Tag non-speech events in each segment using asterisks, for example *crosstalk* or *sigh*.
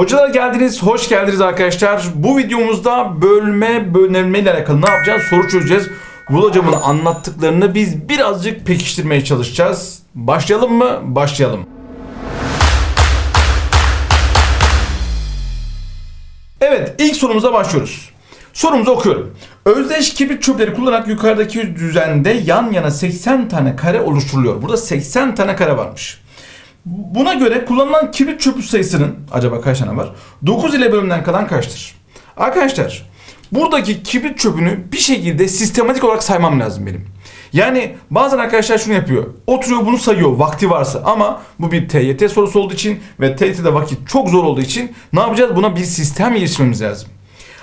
Hocalar geldiniz, hoş geldiniz arkadaşlar. Bu videomuzda bölme, bölünme ile alakalı ne yapacağız? Soru çözeceğiz. Vul hocamın anlattıklarını biz birazcık pekiştirmeye çalışacağız. Başlayalım mı? Başlayalım. Evet, ilk sorumuza başlıyoruz. Sorumuzu okuyorum. Özdeş kibrit çöpleri kullanarak yukarıdaki düzende yan yana 80 tane kare oluşturuluyor. Burada 80 tane kare varmış. Buna göre kullanılan kibrit çöpü sayısının acaba kaç tane var? 9 ile bölümden kalan kaçtır? Arkadaşlar buradaki kibrit çöpünü bir şekilde sistematik olarak saymam lazım benim. Yani bazen arkadaşlar şunu yapıyor. Oturuyor bunu sayıyor vakti varsa ama bu bir TYT sorusu olduğu için ve TYT'de vakit çok zor olduğu için ne yapacağız? Buna bir sistem geliştirmemiz lazım.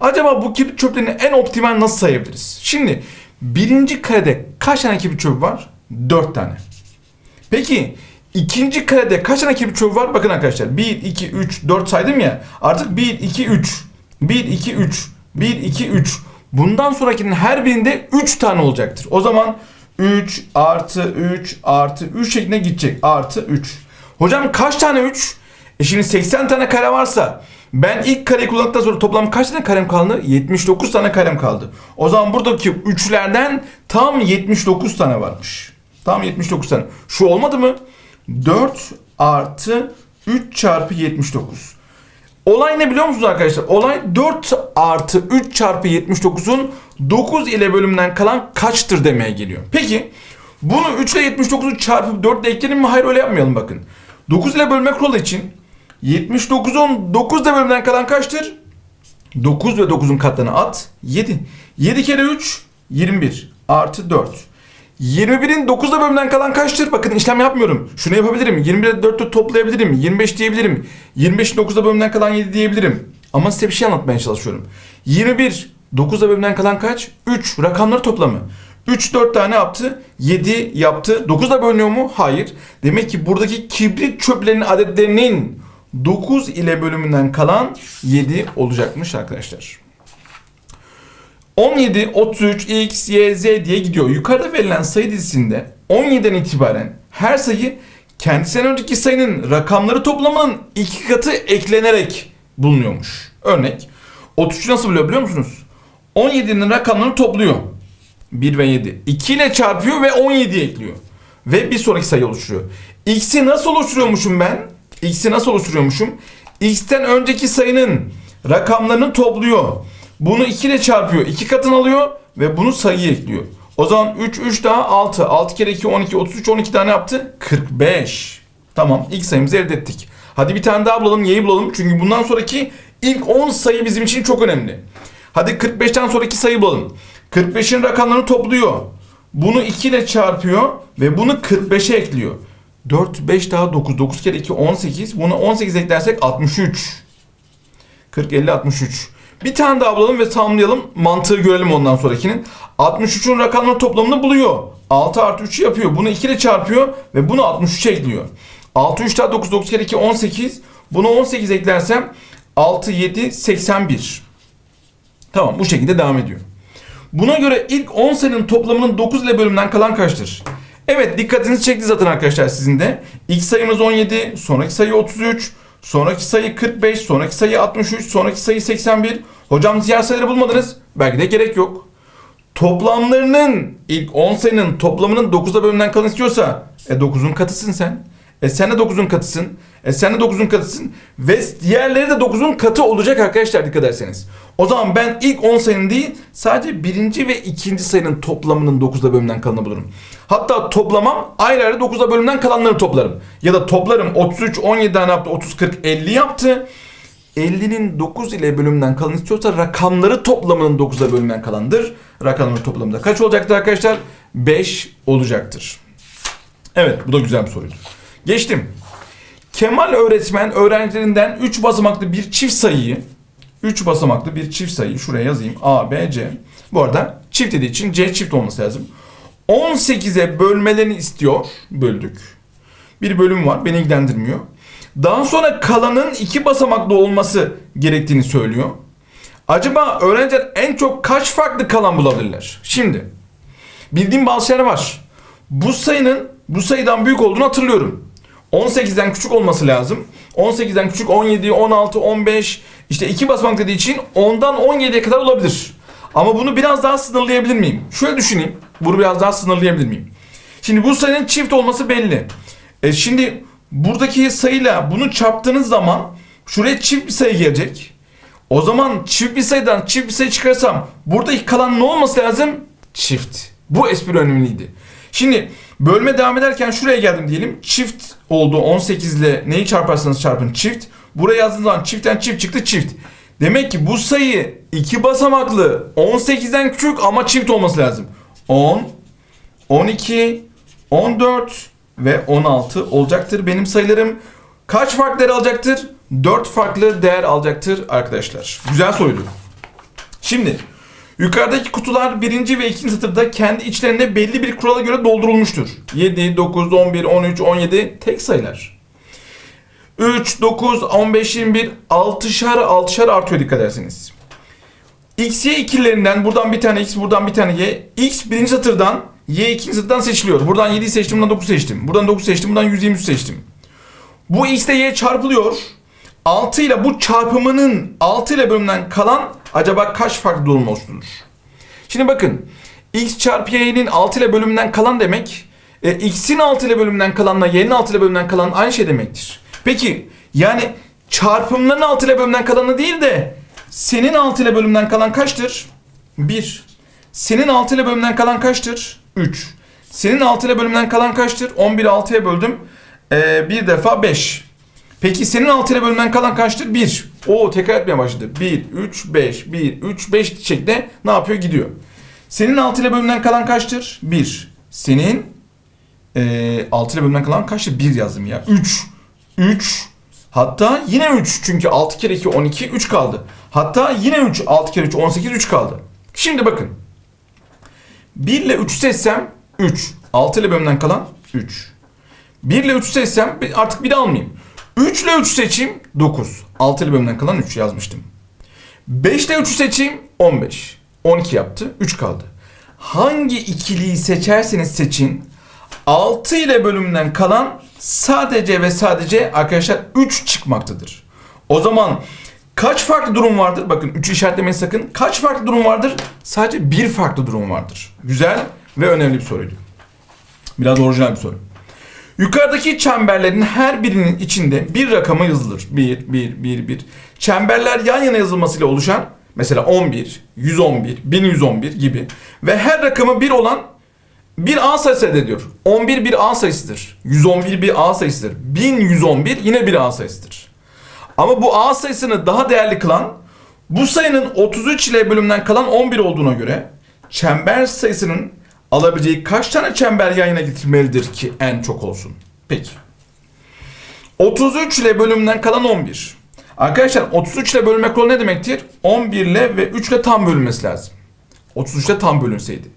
Acaba bu kibrit çöplerini en optimal nasıl sayabiliriz? Şimdi birinci karede kaç tane kibrit çöpü var? 4 tane. Peki ikinci karede kaç tane kibrit çöpü var? Bakın arkadaşlar 1, 2, 3, 4 saydım ya. Artık 1, 2, 3. 1, 2, 3. 1, 2, 3. Bundan sonrakinin her birinde 3 tane olacaktır. O zaman 3 artı 3 artı 3 şeklinde gidecek. Artı 3. Hocam kaç tane 3? E şimdi 80 tane kare varsa ben ilk kareyi kullandıktan sonra toplam kaç tane karem kaldı? 79 tane karem kaldı. O zaman buradaki 3'lerden tam 79 tane varmış. Tam 79 tane. Şu olmadı mı? 4 artı 3 çarpı 79. Olay ne biliyor musunuz arkadaşlar? Olay 4 artı 3 çarpı 79'un 9 ile bölümden kalan kaçtır demeye geliyor. Peki bunu 3 ile 79'u çarpıp 4 ile ekleyelim mi? Hayır öyle yapmayalım bakın. 9 ile bölme kuralı için 79'un 9 ile bölümden kalan kaçtır? 9 ve 9'un katlarını at. 7. 7 kere 3 21 artı 4. 21'in 9'da bölümden kalan kaçtır? Bakın işlem yapmıyorum. Şunu yapabilirim. 21'e 4'ü toplayabilirim. 25 diyebilirim. 25'in 9'da bölümden kalan 7 diyebilirim. Ama size bir şey anlatmaya çalışıyorum. 21 9'da bölümden kalan kaç? 3. Rakamları toplamı. 3 4 tane yaptı. 7 yaptı. 9'da bölünüyor mu? Hayır. Demek ki buradaki kibrit çöplerinin adetlerinin 9 ile bölümünden kalan 7 olacakmış arkadaşlar. 17, 33, x, y, z diye gidiyor. Yukarıda verilen sayı dizisinde 17'den itibaren her sayı kendisinden önceki sayının rakamları toplamının iki katı eklenerek bulunuyormuş. Örnek 33 nasıl buluyor biliyor musunuz? 17'nin rakamlarını topluyor. 1 ve 7. 2 ile çarpıyor ve 17 ekliyor. Ve bir sonraki sayı oluşturuyor. X'i nasıl oluşturuyormuşum ben? X'i nasıl oluşturuyormuşum? X'ten önceki sayının rakamlarını topluyor. Bunu 2 ile çarpıyor. 2 katını alıyor ve bunu sayıya ekliyor. O zaman 3, 3 daha 6. 6 kere 2, 12, 33, 12 tane yaptı. 45. Tamam ilk sayımızı elde ettik. Hadi bir tane daha bulalım, y'yi bulalım. Çünkü bundan sonraki ilk 10 sayı bizim için çok önemli. Hadi 45'ten sonraki sayı bulalım. 45'in rakamlarını topluyor. Bunu 2 ile çarpıyor ve bunu 45'e ekliyor. 4, 5 daha 9. 9 kere 2, 18. Bunu 18 eklersek 63. 40, 50, 63. Bir tane daha bulalım ve tamamlayalım. Mantığı görelim ondan sonrakinin. 63'ün rakamların toplamını buluyor. 6 artı 3 yapıyor. Bunu 2 ile çarpıyor ve bunu 63'e ekliyor. 6, 3 daha 9, 9 kere 2, 18. Bunu 18 eklersem 6, 7, 81. Tamam bu şekilde devam ediyor. Buna göre ilk 10 sayının toplamının 9 ile bölümden kalan kaçtır? Evet dikkatinizi çekti zaten arkadaşlar sizin de. İlk sayımız 17, sonraki sayı 33, sonraki sayı 45, sonraki sayı 63, sonraki sayı 81. Hocam diğer sayıları bulmadınız. Belki de gerek yok. Toplamlarının ilk 10 sayının toplamının 9'a bölümden kalan istiyorsa e 9'un katısın sen. E sen de 9'un katısın. E sen de 9'un katısın. Ve diğerleri de 9'un katı olacak arkadaşlar dikkat ederseniz. O zaman ben ilk 10 sayının değil sadece birinci ve ikinci sayının toplamının 9'da bölümden kalanını bulurum. Hatta toplamam ayrı ayrı 9'da bölümden kalanları toplarım. Ya da toplarım 33, 17 tane yaptı, 30, 40, 50 yaptı. 50'nin 9 ile bölümden kalan istiyorsa rakamları toplamının 9'da bölümden kalandır. Rakamların toplamı da kaç olacaktır arkadaşlar? 5 olacaktır. Evet bu da güzel bir soruydu. Geçtim. Kemal öğretmen öğrencilerinden 3 basamaklı bir çift sayıyı 3 basamaklı bir çift sayıyı şuraya yazayım. A, B, C. Bu arada çift dediği için C çift olması lazım. 18'e bölmelerini istiyor. Böldük. Bir bölüm var. Beni ilgilendirmiyor. Daha sonra kalanın iki basamaklı olması gerektiğini söylüyor. Acaba öğrenciler en çok kaç farklı kalan bulabilirler? Şimdi bildiğim bazı şeyler var. Bu sayının bu sayıdan büyük olduğunu hatırlıyorum. 18'den küçük olması lazım. 18'den küçük 17, 16, 15 işte iki basamak dediği için 10'dan 17'ye kadar olabilir. Ama bunu biraz daha sınırlayabilir miyim? Şöyle düşüneyim. Bunu biraz daha sınırlayabilir miyim? Şimdi bu sayının çift olması belli. E şimdi buradaki sayıyla bunu çarptığınız zaman şuraya çift bir sayı gelecek. O zaman çift bir sayıdan çift bir sayı çıkarsam buradaki kalan ne olması lazım? Çift. Bu espri önemliydi. Şimdi bölme devam ederken şuraya geldim diyelim. Çift oldu 18 ile neyi çarparsanız çarpın çift. Buraya yazdığınız zaman çiftten çift çıktı çift. Demek ki bu sayı iki basamaklı 18'den küçük ama çift olması lazım. 10, 12, 14 ve 16 olacaktır benim sayılarım. Kaç farklı değer alacaktır? 4 farklı değer alacaktır arkadaşlar. Güzel soruydu. Şimdi yukarıdaki kutular birinci ve ikinci satırda kendi içlerinde belli bir kurala göre doldurulmuştur. 7, 9, 11, 13, 17 tek sayılar. 3, 9, 15, 21 6'şar 6'şar artıyor dikkat ederseniz. X, Y ikililerinden buradan bir tane X, buradan bir tane Y. X birinci satırdan, Y ikinci satırdan seçiliyor. Buradan 7'yi seçtim, buradan 9 seçtim. Buradan 9 seçtim, buradan 123 seçtim. Bu X ile Y çarpılıyor. 6 ile bu çarpımının 6 ile bölümden kalan acaba kaç farklı durum oluşturur? Şimdi bakın. X çarpı Y'nin 6 ile bölümünden kalan demek. E, X'in 6 ile bölümünden kalanla Y'nin 6 ile bölümünden kalan aynı şey demektir. Peki yani çarpımların 6 ile bölümünden kalanı değil de senin 6 ile bölümden kalan kaçtır? 1. Senin 6 ile bölümden kalan kaçtır? 3. Senin 6 ile bölümden kalan kaçtır? 11'i 6'ya böldüm. Ee, bir defa 5. Peki senin 6 ile bölümden kalan kaçtır? 1. Oo tekrar etmeye başladı. 1, 3, 5, 1, 3, 5 şeklinde ne yapıyor? Gidiyor. Senin 6 ile bölümden kalan kaçtır? 1. Senin ee, 6 ile bölümden kalan kaçtır? 1 yazdım ya. 3. 3. Hatta yine 3. Çünkü 6 kere 2 12 3 kaldı. Hatta yine 3. 6 kere 3 18 3 kaldı. Şimdi bakın. 1 ile 3 seçsem 3. 6 ile bölümden kalan 3. 1 ile 3 seçsem artık bir de almayayım. 3 ile 3 seçeyim 9. 6 ile bölümden kalan 3 yazmıştım. 5 ile 3 seçeyim 15. 12 yaptı. 3 kaldı. Hangi ikiliyi seçerseniz seçin 6 ile bölümden kalan sadece ve sadece arkadaşlar 3 çıkmaktadır. O zaman kaç farklı durum vardır? Bakın 3'ü işaretlemeyin sakın. Kaç farklı durum vardır? Sadece bir farklı durum vardır. Güzel ve önemli bir soruydu. Biraz orijinal bir soru. Yukarıdaki çemberlerin her birinin içinde bir rakama yazılır. 1, 1, 1, 1. Çemberler yan yana yazılmasıyla oluşan mesela 11, 111, 1111 gibi ve her rakamı 1 olan bir A sayısı elde ediyor. 11 bir A sayısıdır. 111 bir A sayısıdır. 1111 yine bir A sayısıdır. Ama bu A sayısını daha değerli kılan bu sayının 33 ile bölümden kalan 11 olduğuna göre çember sayısının alabileceği kaç tane çember yan yana getirmelidir ki en çok olsun? Peki. 33 ile bölümden kalan 11. Arkadaşlar 33 ile bölünmek kuralı ne demektir? 11 ile ve 3 ile tam bölünmesi lazım. 33 ile tam bölünseydi.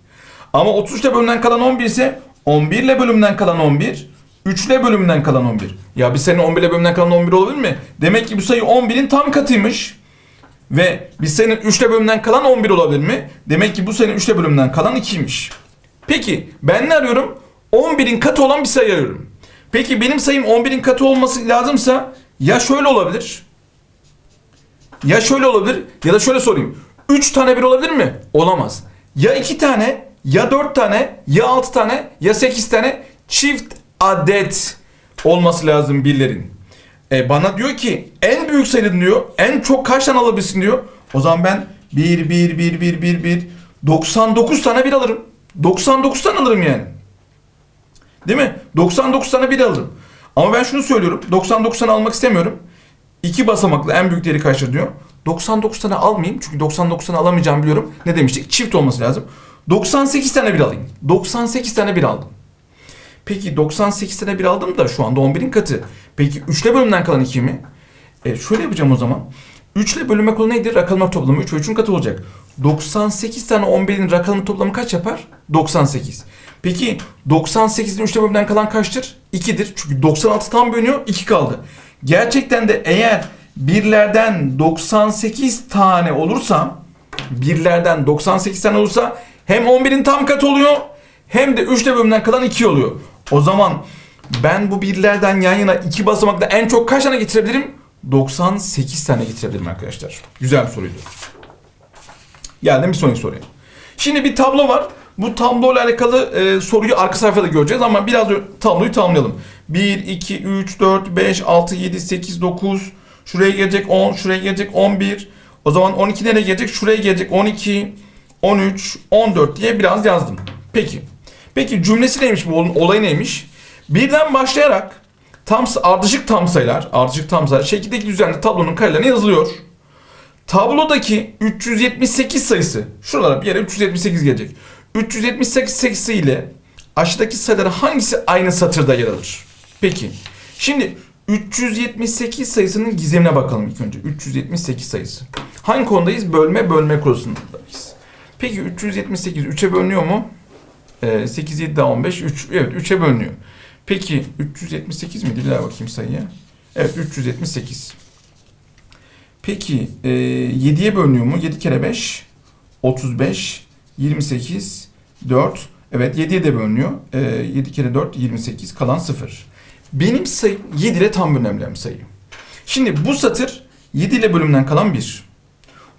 Ama 33 ile bölümden kalan 11 ise 11 ile bölümden kalan 11, 3 ile bölümden kalan 11. Ya bir sayının 11 ile bölümden kalan 11 olabilir mi? Demek ki bu sayı 11'in tam katıymış. Ve bir sayının 3 ile bölümden kalan 11 olabilir mi? Demek ki bu sayının 3 ile bölümden kalan 2'ymiş. Peki ben ne arıyorum? 11'in katı olan bir sayı arıyorum. Peki benim sayım 11'in katı olması lazımsa ya şöyle olabilir. Ya şöyle olabilir ya da şöyle sorayım. 3 tane bir olabilir mi? Olamaz. Ya 2 tane ya 4 tane ya 6 tane ya 8 tane çift adet olması lazım birlerin. E bana diyor ki en büyük sayının diyor en çok kaç tane alabilirsin diyor. O zaman ben 1 1 1 1 1 1 99 tane bir alırım. 99 tane alırım yani. Değil mi? 99 tane bir alırım. Ama ben şunu söylüyorum. 99 tane almak istemiyorum. İki basamaklı en büyük değeri kaçtır diyor. 99 tane almayayım çünkü 99 tane alamayacağım biliyorum. Ne demiştik? Çift olması lazım. 98 tane bir alayım. 98 tane bir aldım. Peki 98 tane bir aldım da şu anda 11'in katı. Peki 3 ile bölümden kalan 2 mi? E şöyle yapacağım o zaman. 3 ile bölünme kolu neydi? Rakamlar toplamı 3 ve 3'ün katı olacak. 98 tane 11'in rakamın toplamı kaç yapar? 98. Peki 98'in 3 ile bölümden kalan kaçtır? 2'dir. Çünkü 96 tam bölünüyor 2 kaldı. Gerçekten de eğer birlerden 98 tane olursa birlerden 98 tane olursa hem 11'in tam katı oluyor hem de 3 ile bölümden kalan 2 oluyor. O zaman Ben bu birlerden yan yana iki basamakta en çok kaç tane getirebilirim? 98 tane getirebilirim arkadaşlar. Güzel bir soruydu. Geldim bir sonraki soruya. Şimdi bir tablo var. Bu tablo ile alakalı e, soruyu arka sayfada göreceğiz ama biraz tabloyu tamamlayalım. 1, 2, 3, 4, 5, 6, 7, 8, 9. Şuraya gelecek 10, şuraya gelecek 11. O zaman 12 nereye gelecek? Şuraya gelecek 12, 13, 14 diye biraz yazdım. Peki. Peki cümlesi neymiş bu? Olay neymiş? Birden başlayarak tam ardışık tam sayılar, ardışık tam sayılar şekildeki düzenli tablonun karelerine yazılıyor. Tablodaki 378 sayısı, şuralara bir yere 378 gelecek. 378 sayısı ile aşağıdaki sayıların hangisi aynı satırda yer alır? Peki. Şimdi 378 sayısının gizemine bakalım ilk önce. 378 sayısı. Hangi konudayız? Bölme bölme konusundayız. Peki 378 3'e bölünüyor mu? Ee, 8, 7 daha 15, 3. Evet 3'e bölünüyor. Peki 378 miydi? Bir daha bakayım sayıya. Evet 378. Peki e, 7'ye bölünüyor mu? 7 kere 5 35 28 4 Evet 7'ye de bölünüyor. E, 7 kere 4 28 kalan 0. Benim sayım 7 ile tam bölünebilen sayı. Şimdi bu satır 7 ile bölümden kalan 1.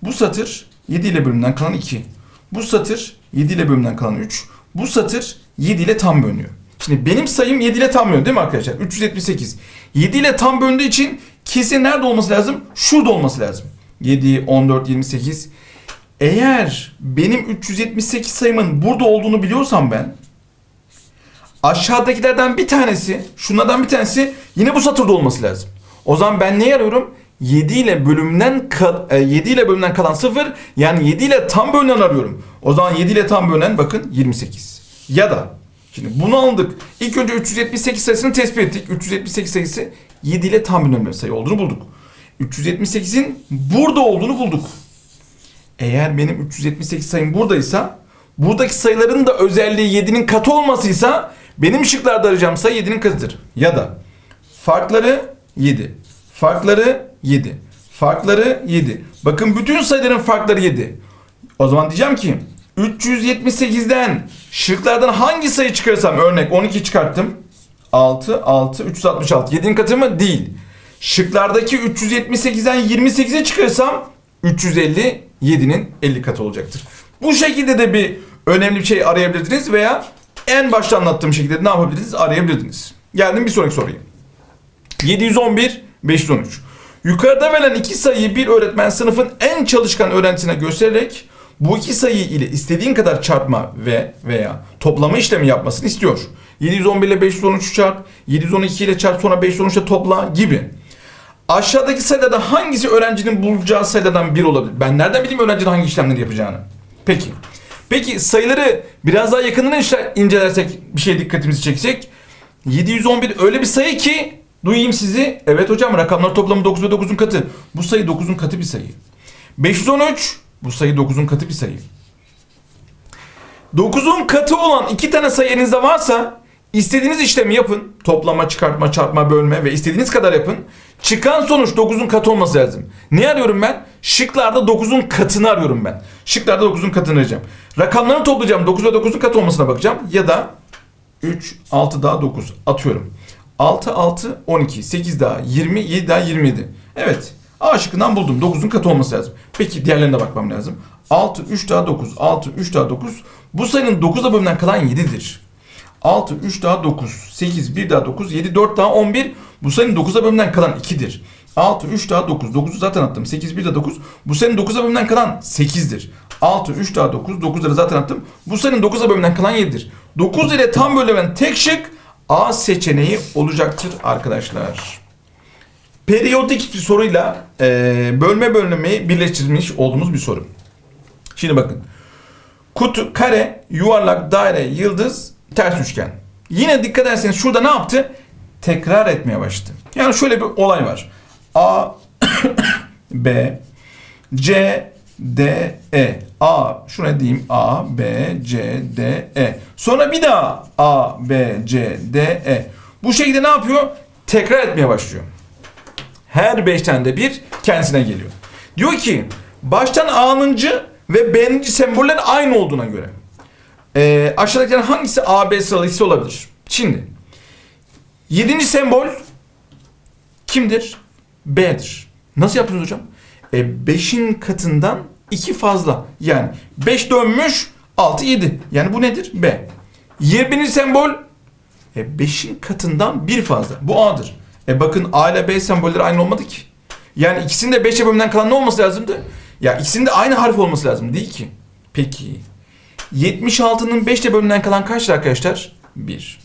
Bu satır 7 ile bölümden kalan 2. Bu satır 7 ile bölümden kalan 3. Bu satır 7 ile tam bölünüyor. Şimdi benim sayım 7 ile tam bölünüyor değil mi arkadaşlar? 378. 7 ile tam bölündüğü için kesin nerede olması lazım? Şurada olması lazım. 7, 14, 28. Eğer benim 378 sayımın burada olduğunu biliyorsam ben aşağıdakilerden bir tanesi, şunlardan bir tanesi yine bu satırda olması lazım. O zaman ben ne arıyorum? 7 ile bölümden kal- e, 7 ile bölümden kalan 0 yani 7 ile tam bölünen arıyorum. O zaman 7 ile tam bölünen bakın 28. Ya da şimdi bunu aldık. İlk önce 378 sayısını tespit ettik. 378 sayısı 7 ile tam bir sayı olduğunu bulduk. 378'in burada olduğunu bulduk. Eğer benim 378 sayım buradaysa buradaki sayıların da özelliği 7'nin katı olmasıysa benim şıklarda arayacağım sayı 7'nin katıdır. Ya da farkları 7. Farkları 7. Farkları 7. Bakın bütün sayıların farkları 7. O zaman diyeceğim ki 378'den şıklardan hangi sayı çıkarırsam örnek 12 çıkarttım. 6, 6, 366. 7'nin katı mı? Değil. Şıklardaki 378'den 28'e çıkarırsam 350 7'nin 50 katı olacaktır. Bu şekilde de bir önemli bir şey arayabilirdiniz veya en başta anlattığım şekilde de ne yapabilirdiniz? Arayabilirdiniz. Geldim bir sonraki soruya. 711 513. Yukarıda verilen iki sayıyı bir öğretmen sınıfın en çalışkan öğrencisine göstererek bu iki sayıyı ile istediğin kadar çarpma ve veya toplama işlemi yapmasını istiyor. 711 ile 513 çarp, 712 ile çarp sonra 513 ile topla gibi. Aşağıdaki sayılardan hangisi öğrencinin bulacağı sayılardan biri olabilir? Ben nereden bileyim öğrencinin hangi işlemleri yapacağını? Peki. Peki sayıları biraz daha yakından incelersek bir şey dikkatimizi çeksek 711 öyle bir sayı ki duyayım sizi. Evet hocam rakamlar toplamı 9 ve 9'un katı. Bu sayı 9'un katı bir sayı. 513 bu sayı 9'un katı bir sayı. 9'un katı olan iki tane sayı elinizde varsa istediğiniz işlemi yapın. Toplama, çıkartma, çarpma, bölme ve istediğiniz kadar yapın. Çıkan sonuç 9'un katı olması lazım. Ne arıyorum ben? Şıklarda 9'un katını arıyorum ben. Şıklarda 9'un katını arayacağım. Rakamlarını toplayacağım. 9 ve 9'un katı olmasına bakacağım. Ya da 3, 6 daha 9 atıyorum. 6, 6, 12, 8 daha 20, 7 daha 27. Evet. A şıkkından buldum. 9'un katı olması lazım. Peki diğerlerine bakmam lazım. 6, 3 daha 9, 6, 3 daha 9. Bu sayının 9'a bölümden kalan 7'dir. 6, 3 daha 9, 8, 1 daha 9, 7, 4 daha 11. Bu sayının 9'a bölümden kalan 2'dir. 6, 3 daha 9, 9'u zaten attım. 8, 1 daha 9. Bu sayının 9'a bölümden kalan 8'dir. 6, 3 daha 9, 9'ları zaten attım. Bu sayının 9'a bölümden kalan 7'dir. 9 ile tam bölünen tek şık A seçeneği olacaktır arkadaşlar. Periyodik bir soruyla e, bölme bölünmeyi birleştirmiş olduğumuz bir soru. Şimdi bakın. Kutu, kare, yuvarlak, daire, yıldız, ters üçgen. Yine dikkat ederseniz şurada ne yaptı? Tekrar etmeye başladı. Yani şöyle bir olay var. A, *coughs* B, C, D, E. A, şuna diyeyim A, B, C, D, E. Sonra bir daha A, B, C, D, E. Bu şekilde ne yapıyor? Tekrar etmeye başlıyor. Her beş tane de bir kendisine geliyor. Diyor ki baştan A'nıncı ve B'ninci semboller aynı olduğuna göre e, aşağıdakilerin hangisi A, B sıralı ikisi olabilir? Şimdi Yedinci sembol kimdir? B'dir. Nasıl yapıyoruz hocam? E 5'in katından 2 fazla. Yani 5 dönmüş 6 7. Yani bu nedir? B. 20. sembol e 5'in katından 1 fazla. Bu A'dır. E bakın A ile B sembolleri aynı olmadı ki. Yani ikisinin de 5 bölümünden kalan ne olması lazımdı? Ya ikisinin de aynı harf olması lazım değil ki. Peki. 76'nın 5 bölümünden kalan kaçtır arkadaşlar? 1.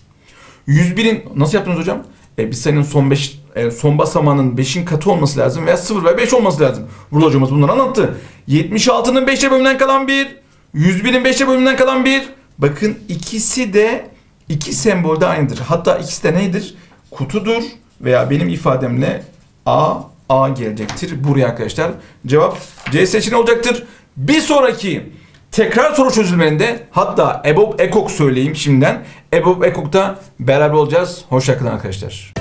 101'in nasıl yaptınız hocam? E, bir sayının son 5 son basamağının 5'in katı olması lazım veya 0 ve 5 olması lazım. Burada hocamız bunları anlattı. 76'nın 5 bölümünden kalan 1, 101'in 5 bölümünden kalan 1. Bakın ikisi de iki sembolde aynıdır. Hatta ikisi de nedir? Kutudur veya benim ifademle A A gelecektir buraya arkadaşlar. Cevap C seçeneği olacaktır. Bir sonraki tekrar soru çözülmelerinde hatta EBOB EKOK söyleyeyim şimdiden. EBOB EKOK'ta beraber olacağız. Hoşçakalın arkadaşlar.